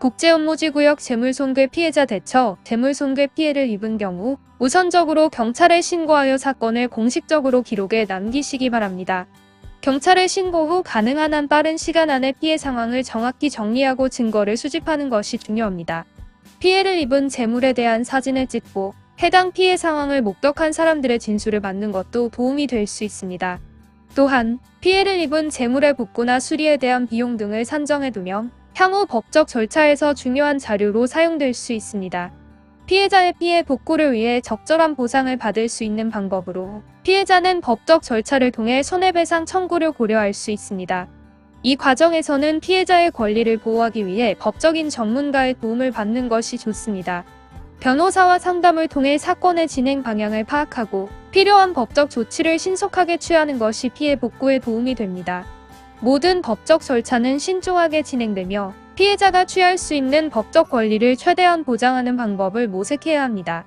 국제업무지구역 재물손괴 피해자 대처 재물손괴 피해를 입은 경우 우선적으로 경찰에 신고하여 사건을 공식적으로 기록에 남기시기 바랍니다. 경찰에 신고 후 가능한 한 빠른 시간 안에 피해 상황을 정확히 정리하고 증거를 수집하는 것이 중요합니다. 피해를 입은 재물에 대한 사진을 찍고 해당 피해 상황을 목격한 사람들의 진술을 받는 것도 도움이 될 수 있습니다. 또한 피해를 입은 재물의 복구나 수리에 대한 비용 등을 산정해두면 향후 법적 절차에서 중요한 자료로 사용될 수 있습니다. 피해자의 피해 복구를 위해 적절한 보상을 받을 수 있는 방법으로 피해자는 법적 절차를 통해 손해배상 청구를 고려할 수 있습니다. 이 과정에서는 피해자의 권리를 보호하기 위해 법적인 전문가의 도움을 받는 것이 좋습니다. 변호사와 상담을 통해 사건의 진행 방향을 파악하고 필요한 법적 조치를 신속하게 취하는 것이 피해 복구에 도움이 됩니다. 모든 법적 절차는 신중하게 진행되며 피해자가 취할 수 있는 법적 권리를 최대한 보장하는 방법을 모색해야 합니다.